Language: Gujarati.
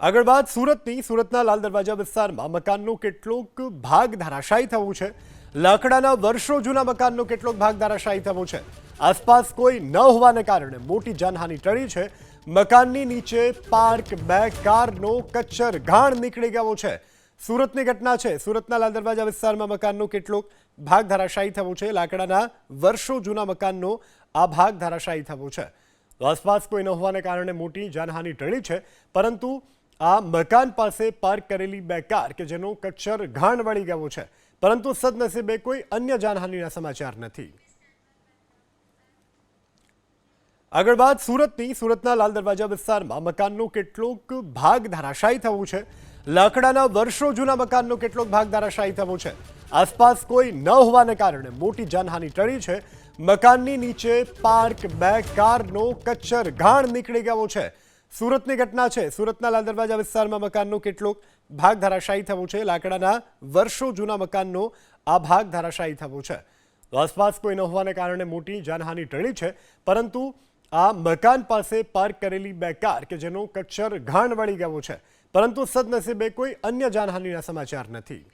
આગળ બાદ સુરતની. સુરતના લાલ દરવાજા વિસ્તારમાં મકાનનો કેટલોક ભાગ ધરાશાયી થવું છે. લાકડાના વર્ષો જૂના મકાનનો કેટલોક ભાગ ધરાશાયી થવો છે. આસપાસ કોઈ ન હોવાને કારણે મોટી જાનહાનિ ટળી છે. મકાનની નીચે પાર્ક, બે કારનો કચ્છર ઘાણ નીકળી ગયો છે. સુરતની ઘટના છે. સુરતના લાલ દરવાજા વિસ્તારમાં મકાનનો કેટલોક ભાગ ધરાશાયી થવો છે. લાકડાના વર્ષો જૂના મકાનનો આ ભાગ ધરાશાયી થવો છે. આસપાસ કોઈ ન હોવાને કારણે મોટી જાનહાનિ ટળી છે. પરંતુ આ મકાન પાસે પાર્ક કરેલી બે કાર કે જેનો કચ્છર ઘાણ વળી ગયો છે. પરંતુ સદનસીબે કોઈ અન્ય જાનહાનિના સમાચાર નથી. આગળ બાદ સુરતની. સુરતના લાલ દરવાજા વિસ્તારમાં મકાનનો કેટલોક ભાગ ધરાશાયી થવું છે. લાકડાના વર્ષો જૂના મકાનનો કેટલોક ભાગ ધરાશાયી થવો છે. આસપાસ કોઈ ન હોવાને કારણે મોટી જાનહાનિ ટળી છે. મકાનની નીચે પાર્ક, બે કારનો કચ્છર ઘાણ નીકળી ગયો છે. સુરતની ઘટના છે. સુરતના લાલ દરવાજા વિસ્તારમાં મકાનનો કેટલોક ભાગ ધરાશાયી થવો છે. લાકડાના વર્ષો જૂના મકાનનો આ ભાગ ધરાશાયી થવો છે. આસપાસ કોઈ ન હોવાને કારણે મોટી જાનહાનિ ટળી છે. પરંતુ આ મકાન પાસે પાર્ક કરેલી બે કાર કે જેનો કચ્છર ઘાણ વળી ગયો છે. પરંતુ સદનસીબે કોઈ અન્ય જાનહાનિના સમાચાર નથી.